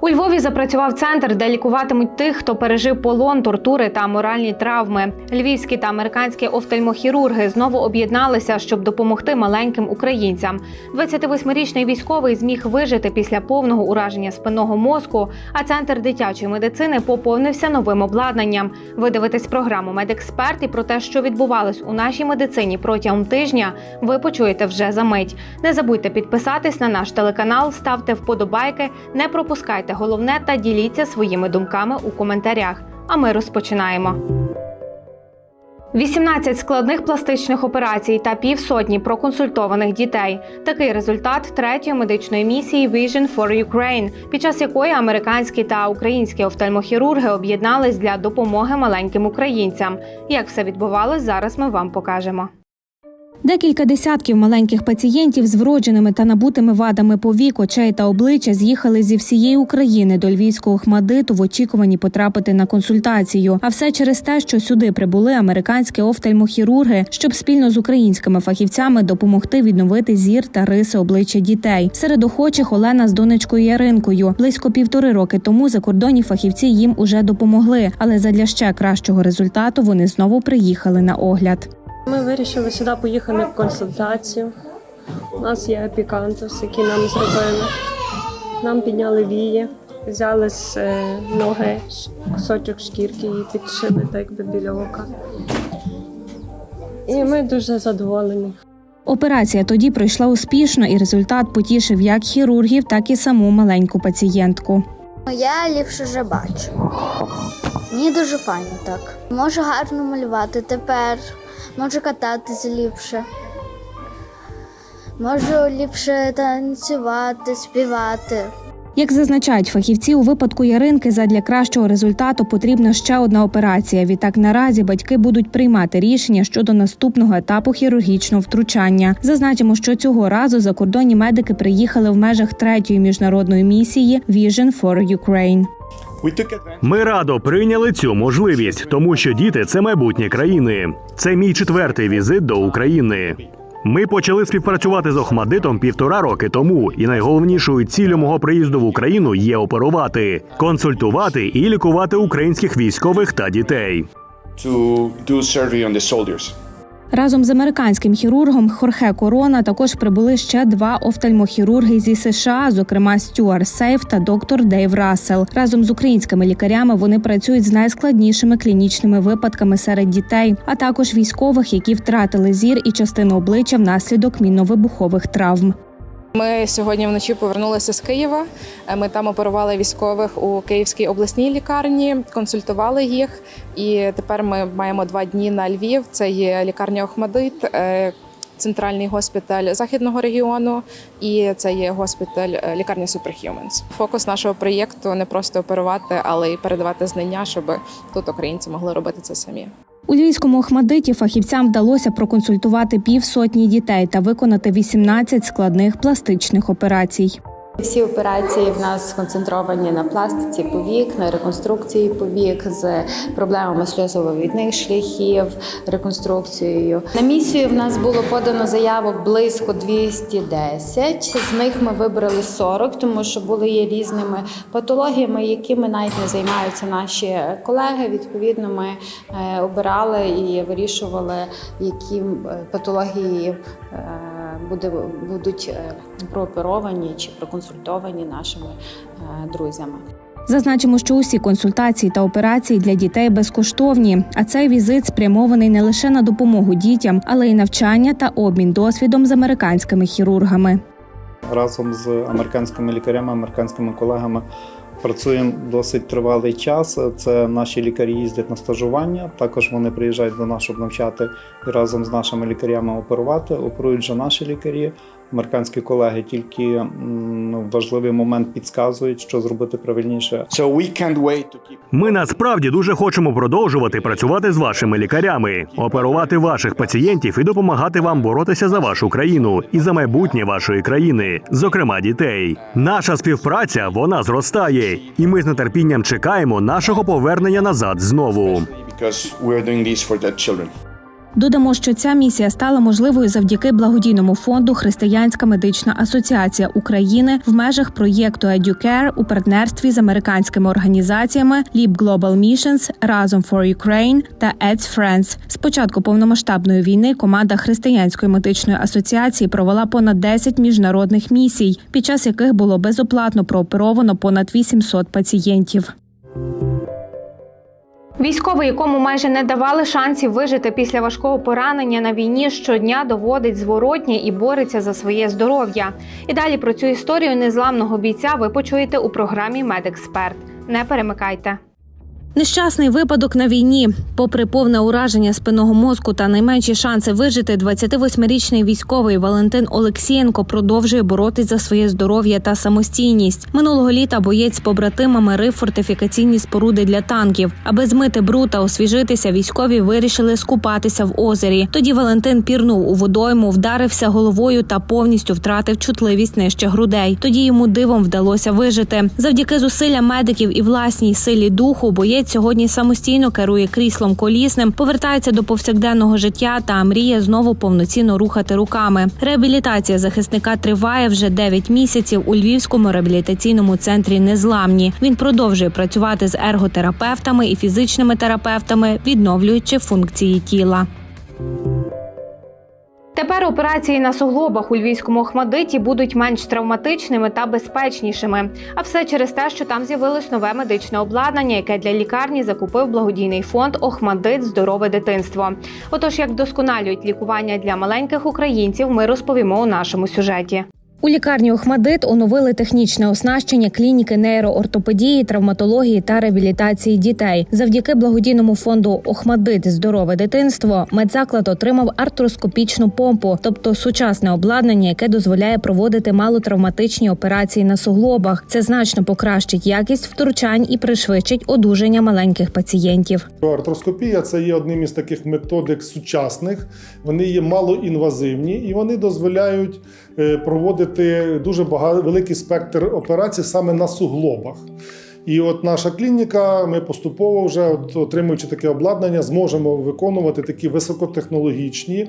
У Львові запрацював центр, де лікуватимуть тих, хто пережив полон, тортури та моральні травми. Львівські та американські офтальмохірурги знову об'єдналися, щоб допомогти маленьким українцям. 28-річний військовий зміг вижити після повного ураження спинного мозку. А центр дитячої медицини поповнився новим обладнанням. Ви дивитесь програму Медексперт і про те, що відбувалось у нашій медицині протягом тижня. Ви почуєте вже за мить. Не забудьте підписатись на наш телеканал, ставте вподобайки, не пропускайте головне та діліться своїми думками у коментарях. А ми розпочинаємо. 18 складних пластичних операцій та півсотні проконсультованих дітей. Такий результат третьої медичної місії Vision for Ukraine, під час якої американські та українські офтальмохірурги об'єднались для допомоги маленьким українцям. Як все відбувалось, зараз ми вам покажемо. Декілька десятків маленьких пацієнтів з вродженими та набутими вадами повік, очей та обличчя з'їхали зі всієї України до львівського хмадиту в очікуванні потрапити на консультацію. А все через те, що сюди прибули американські офтальмохірурги, щоб спільно з українськими фахівцями допомогти відновити зір та риси обличчя дітей. Серед охочих Олена з донечкою Яринкою. Близько півтори роки тому закордонні фахівці їм уже допомогли, але задля ще кращого результату вони знову приїхали на огляд. Ми вирішили сюди поїхати на консультацію. У нас є епікантус, який нам зробили. Нам підняли вії, взяли з е, ноги кусочок шкірки і підшили так якби біля ока. І ми дуже задоволені. Операція тоді пройшла успішно, і результат потішив як хірургів, так і саму маленьку пацієнтку. Я ліпше вже бачу. Мені дуже файно так. Можу гарно малювати тепер, можу кататися ліпше. Можу ліпше танцювати, співати. Як зазначають фахівці, у випадку Яринки задля кращого результату потрібна ще одна операція. Відтак наразі батьки будуть приймати рішення щодо наступного етапу хірургічного втручання. Зазначимо, що цього разу закордонні медики приїхали в межах третьої міжнародної місії Vision for Ukraine. Ми радо прийняли цю можливість, тому що діти це майбутнє країни. Це мій четвертий візит до України. Ми почали співпрацювати з Охмадитом півтора роки тому, і найголовнішою ціллю мого приїзду в Україну є оперувати, консультувати і лікувати українських військових та дітей. Разом з американським хірургом Хорхе Корона також прибули ще два офтальмохірурги зі США, зокрема Стюар Сейф та доктор Дейв Рассел. Разом з українськими лікарями вони працюють з найскладнішими клінічними випадками серед дітей, а також військових, які втратили зір і частину обличчя внаслідок мінно-вибухових травм. Ми сьогодні вночі повернулися з Києва. Е, Ми там оперували військових у Київській обласній лікарні, консультували їх. І тепер ми маємо два дні на Львів. Це є лікарня Охмадит, е, центральний госпіталь західного регіону, і це є госпіталь е, лікарня Superhumans. Фокус нашого проєкту не просто оперувати, але й передавати знання, щоб тут українці могли робити це самі. У львівському Охмадиті фахівцям вдалося проконсультувати півсотні дітей та виконати 18 складних пластичних операцій. Всі операції в нас сконцентровані на пластиці повік, на реконструкції повік з проблемами сльозововідних шляхів, реконструкцією. На місію в нас було подано заявок близько 210. З них ми вибрали 40, тому що були є різними патологіями, якими навіть не займаються наші колеги. Відповідно, ми е, обирали і вирішували, які е, патології. Буде, будуть е, прооперовані чи проконсультовані нашими е, друзями. Зазначимо, що усі консультації та операції для дітей безкоштовні. А цей візит спрямований не лише на допомогу дітям, але й навчання та обмін досвідом з американськими хірургами. разом з американськими лікарями, американськими колегами працюємо досить тривалий час. Це наші лікарі їздять на стажування. Також вони приїжджають до нас, щоб навчати і разом з нашими лікарями оперувати. Оперують вже наші лікарі. Американські колеги тільки в важливий момент підказують, що зробити правильніше. Ми насправді дуже хочемо продовжувати працювати з вашими лікарями, оперувати ваших пацієнтів і допомагати вам боротися за вашу країну і за майбутнє вашої країни, зокрема дітей. Наша співпраця вона зростає, і ми з нетерпінням чекаємо нашого повернення назад знову. because we're doing this for the children. Додамо, що ця місія стала можливою завдяки благодійному фонду Християнська медична асоціація України в межах проєкту EduCare у партнерстві з американськими організаціями Leap Global Missions, Разом for Ukraine та Aids Friends. З початку повномасштабної війни команда Християнської медичної асоціації провела понад 10 міжнародних місій, під час яких було безоплатно прооперовано понад 800 пацієнтів. Військовий, якому майже не давали шансів вижити після важкого поранення на війні, щодня доводить зворотнє і бореться за своє здоров'я. І далі про цю історію незламного бійця ви почуєте у програмі Медексперт. Не перемикайте. Нещасний випадок на війні. Попри повне ураження спинного мозку та найменші шанси вижити, 28-річний військовий Валентин Олексієнко продовжує боротись за своє здоров'я та самостійність. Минулого літа боєць з побратимами рив фортифікаційні споруди для танків. Аби змити бруд та освіжитися, військові вирішили скупатися в озері. Тоді Валентин пірнув у водойму, вдарився головою та повністю втратив чутливість нижче грудей. Тоді йому дивом вдалося вижити. Завдяки зусиллям медиків і власній силі духу боєць сьогодні самостійно керує кріслом колісним, повертається до повсякденного життя та мріє знову повноцінно рухати руками. Реабілітація захисника триває вже 9 місяців у Львівському реабілітаційному центрі Незламні. Він продовжує працювати з ерготерапевтами і фізичними терапевтами, відновлюючи функції тіла. Тепер операції на суглобах у львівському Охмадиті будуть менш травматичними та безпечнішими. А все через те, що там з'явилось нове медичне обладнання, яке для лікарні закупив благодійний фонд Охмадит Здорове дитинство. Отож, як вдосконалюють лікування для маленьких українців, ми розповімо у нашому сюжеті. У лікарні Охмадит оновили технічне оснащення клініки нейроортопедії, травматології та реабілітації дітей. Завдяки благодійному фонду Охмадит Здорове дитинство медзаклад отримав артроскопічну помпу, тобто сучасне обладнання, яке дозволяє проводити малотравматичні операції на суглобах. Це значно покращить якість втручань і пришвидшить одужання маленьких пацієнтів. Артроскопія це є одним із таких методик сучасних. Вони є малоінвазивні і вони дозволяють проводити дуже багато великий спектр операцій саме на суглобах. І от наша клініка, ми поступово вже от, отримуючи таке обладнання, зможемо виконувати такі високотехнологічні,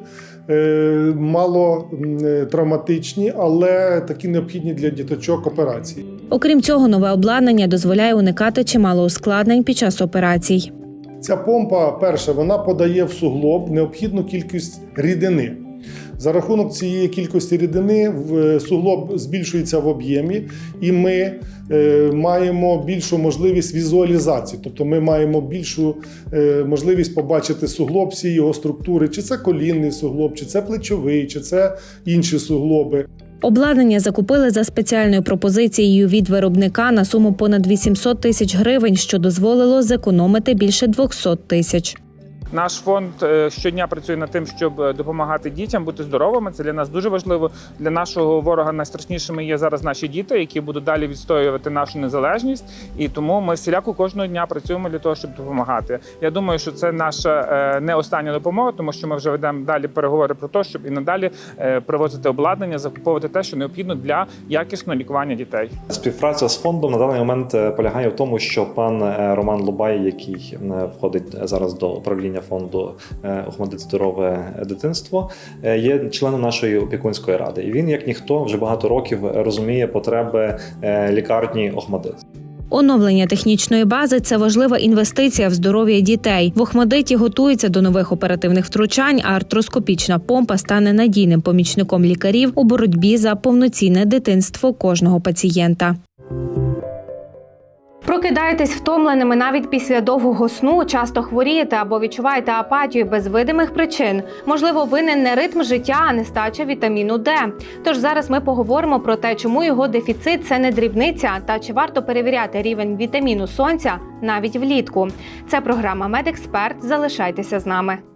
е, мало е, травматичні, але такі необхідні для діточок операції. Окрім цього, нове обладнання дозволяє уникати чимало ускладнень під час операцій. Ця помпа, перше, вона подає в суглоб необхідну кількість рідини. За рахунок цієї кількості рідини в- суглоб збільшується в об'ємі, і ми е, маємо більшу можливість візуалізації, тобто ми маємо більшу е, можливість побачити суглоб, всі його структури, чи це колінний суглоб, чи це плечовий, чи це інші суглоби. Обладнання закупили за спеціальною пропозицією від виробника на суму понад 800 тисяч гривень, що дозволило зекономити більше 200 тисяч. Наш фонд е, щодня працює над тим, щоб е, допомагати дітям бути здоровими. Це для нас дуже важливо. Для нашого ворога найстрашнішими є зараз наші діти, які будуть далі відстоювати нашу незалежність. І тому ми всіляко кожного дня працюємо для того, щоб допомагати. Я думаю, що це наша е, не остання допомога, тому що ми вже ведемо далі переговори про те, щоб і надалі привозити обладнання, закуповувати те, що необхідно для якісного лікування дітей. Співпраця з фондом на даний момент полягає в тому, що пан Роман Лубай, який входить зараз до управління фонду е, «Охмадит здорове дитинство, е, є членом нашої опікунської ради. І він, як ніхто, вже багато років розуміє потреби е, лікарні Охмадит. Оновлення технічної бази це важлива інвестиція в здоров'я дітей. В Охмадиті готуються до нових оперативних втручань, а артроскопічна помпа стане надійним помічником лікарів у боротьбі за повноцінне дитинство кожного пацієнта. Прокидаєтесь втомленими навіть після довгого сну, часто хворієте або відчуваєте апатію без видимих причин. Можливо, винен не ритм життя, а нестача вітаміну Д. Тож зараз ми поговоримо про те, чому його дефіцит це не дрібниця, та чи варто перевіряти рівень вітаміну сонця навіть влітку. Це програма Медексперт. Залишайтеся з нами.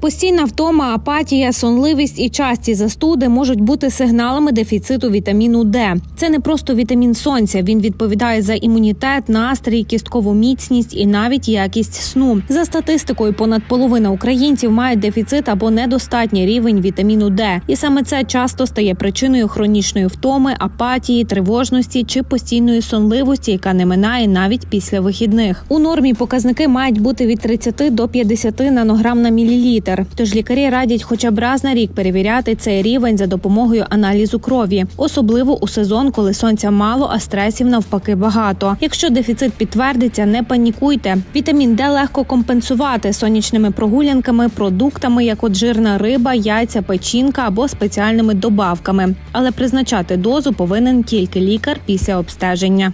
Постійна втома, апатія, сонливість і часті застуди можуть бути сигналами дефіциту вітаміну Д. Це не просто вітамін сонця. Він відповідає за імунітет, настрій, кісткову міцність і навіть якість сну. За статистикою, понад половина українців мають дефіцит або недостатній рівень вітаміну Д. І саме це часто стає причиною хронічної втоми, апатії, тривожності чи постійної сонливості, яка не минає навіть після вихідних. У нормі показники мають бути від 30 до 50 нанограм на мілілітр. Титр. Тож лікарі радять хоча б раз на рік перевіряти цей рівень за допомогою аналізу крові, особливо у сезон, коли сонця мало, а стресів навпаки багато. Якщо дефіцит підтвердиться, не панікуйте. Вітамін Д легко компенсувати сонячними прогулянками, продуктами, як от жирна риба, яйця, печінка або спеціальними добавками. Але призначати дозу повинен тільки лікар після обстеження.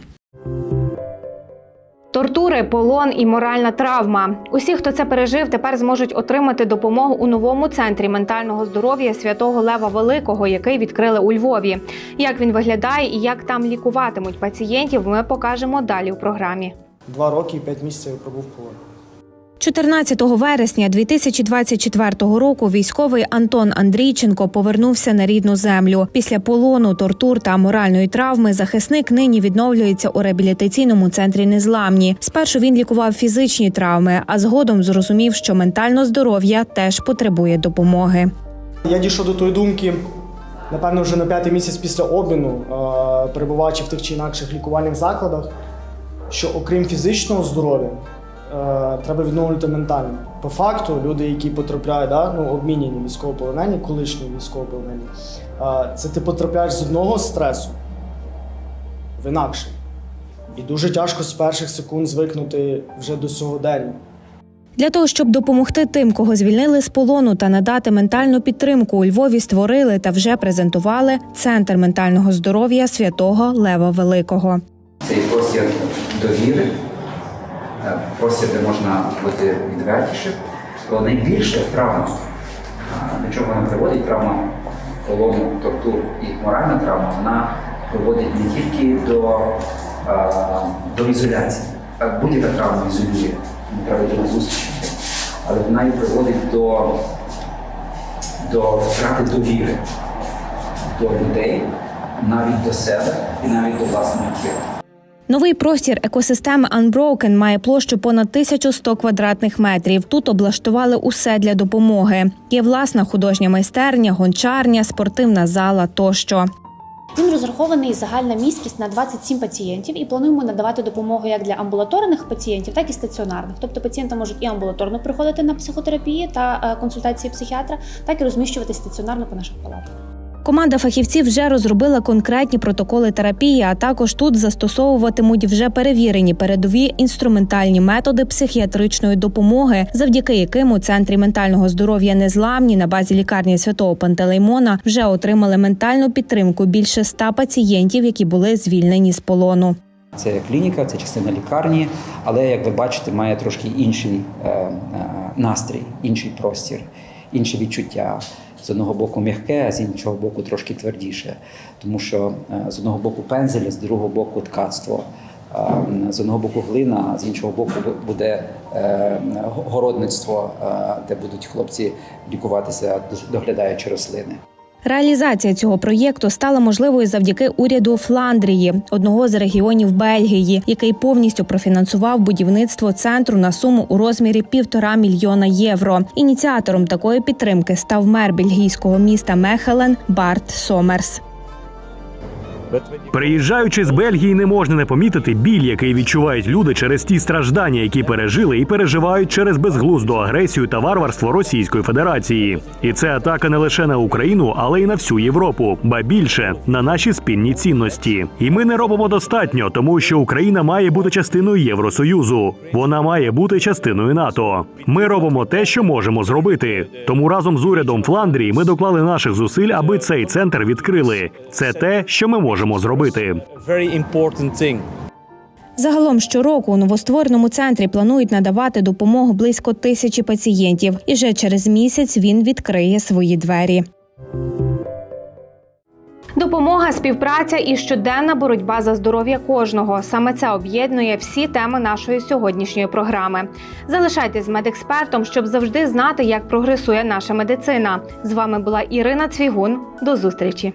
Тортури, полон і моральна травма. Усі, хто це пережив, тепер зможуть отримати допомогу у новому центрі ментального здоров'я святого Лева Великого, який відкрили у Львові. Як він виглядає і як там лікуватимуть пацієнтів, ми покажемо далі у програмі. Два роки і п'ять місяців пробув в полоні. 14 вересня 2024 року військовий Антон Андрійченко повернувся на рідну землю. Після полону, тортур та моральної травми захисник нині відновлюється у реабілітаційному центрі Незламні. Спершу він лікував фізичні травми, а згодом зрозумів, що ментальне здоров'я теж потребує допомоги. Я дійшов до тої думки, напевно, вже на п'ятий місяць після обміну, е, перебуваючи в тих чи інакших лікувальних закладах, що окрім фізичного здоров'я, треба відновлювати ментальне. По факту, люди, які потрапляють, да, ну, обміняні військовополонені, колишні військовополонені, е, це ти потрапляєш з одного стресу в інакший. І дуже тяжко з перших секунд звикнути вже до сьогодення. Для того щоб допомогти тим, кого звільнили з полону та надати ментальну підтримку, у Львові створили та вже презентували центр ментального здоров'я святого Лева Великого. Цей простір довіри, е, простір, де можна бути відвертішим, то найбільше травма, до чого вона приводить, травма полону, тортур і моральна травма, вона приводить не тільки до, до ізоляції. Будь-яка травма ізолює, не треба до зустрічі, але вона і приводить до, до втрати довіри до людей, навіть до себе і навіть до власного тіла. Новий простір екосистеми Unbroken має площу понад 1100 квадратних метрів. Тут облаштували усе для допомоги. Є власна художня майстерня, гончарня, спортивна зала тощо. Він розрахований загальна місткість на 27 пацієнтів і плануємо надавати допомогу як для амбулаторних пацієнтів, так і стаціонарних. Тобто пацієнти можуть і амбулаторно приходити на психотерапії та е, консультації психіатра, так і розміщувати стаціонарно по наших палатах. Команда фахівців вже розробила конкретні протоколи терапії, а також тут застосовуватимуть вже перевірені передові інструментальні методи психіатричної допомоги, завдяки яким у центрі ментального здоров'я незламні на базі лікарні святого Пантелеймона вже отримали ментальну підтримку більше ста пацієнтів, які були звільнені з полону. Це клініка, це частина лікарні, але як ви бачите, має трошки інший е, е, настрій, інший простір, інші відчуття. З одного боку м'яке, а з іншого боку трошки твердіше. Тому що е, з одного боку пензель, з другого боку ткацтво. Е, З одного боку глина, а з іншого боку буде е, городництво, де будуть хлопці лікуватися, доглядаючи рослини. Реалізація цього проєкту стала можливою завдяки уряду Фландрії, одного з регіонів Бельгії, який повністю профінансував будівництво центру на суму у розмірі півтора мільйона євро. Ініціатором такої підтримки став мер бельгійського міста Мехелен Барт Сомерс. Приїжджаючи з Бельгії, не можна не помітити біль, який відчувають люди через ті страждання, які пережили і переживають через безглузду агресію та варварство Російської Федерації. І це атака не лише на Україну, але й на всю Європу, ба більше на наші спільні цінності. І ми не робимо достатньо, тому що Україна має бути частиною Євросоюзу. Вона має бути частиною НАТО. Ми робимо те, що можемо зробити. Тому разом з урядом Фландрії ми доклали наших зусиль, аби цей центр відкрили. Це те, що ми можемо зробити. Загалом щороку у новоствореному центрі планують надавати допомогу близько тисячі пацієнтів, і вже через місяць він відкриє свої двері. Допомога, співпраця і щоденна боротьба за здоров'я кожного. Саме це об'єднує всі теми нашої сьогоднішньої програми. Залишайтесь з медекспертом, щоб завжди знати, як прогресує наша медицина. З вами була Ірина Цвігун. До зустрічі.